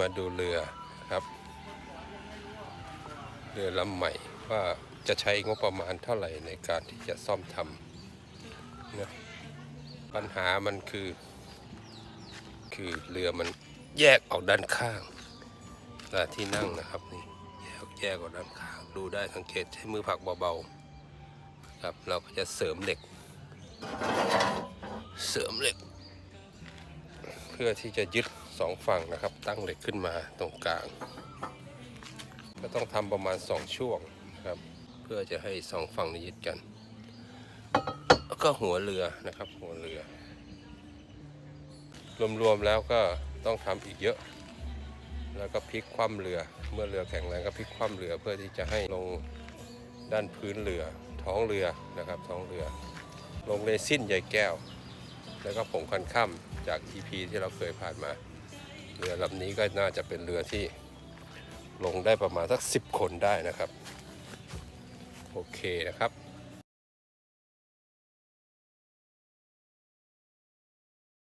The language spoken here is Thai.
มาดูเรือครับ เรือลำใหม่ว่าจะใช้งบประมาณเท่าไหร่ในการที่จะซ่อมทำนะปัญหามันคือ คือเรือมันแยกออกด้านข้างลาที่นั่งนะครับนี่แยกแยกออกด้านข้างดูได้สังเกตใช้มือผักเบาๆครับเราก็จะเสริมเหล็ก เสริมเหล็ก เพื่อที่จะยึด สองฝั่งนะครับ ตั้งเหล็กขึ้นมาตรงกลาง ก็ต้องทำประมาณสองช่วงนะครับ เพื่อจะให้สองฝั่งนี้ยึดกัน แล้วก็หัวเรือนะครับ หัวเรือ รวมๆแล้วก็ต้องทำอีกเยอะ แล้วก็พลิกคว่ำเรือ เมื่อเรือแข็งแรงก็พลิกคว่ำเรือเพื่อที่จะให้ลงด้านพื้นเรือ ท้องเรือนะครับ ท้องเรือ ลงเรซินใยแก้ว แล้วก็ผงคันค่ำจาก EP ที่เราเคยผ่านมา เรือลำนี้ก็น่าจะเป็นเรือที่ลงได้ประมาณสัก 10 คนได้นะครับ โอเคนะครับ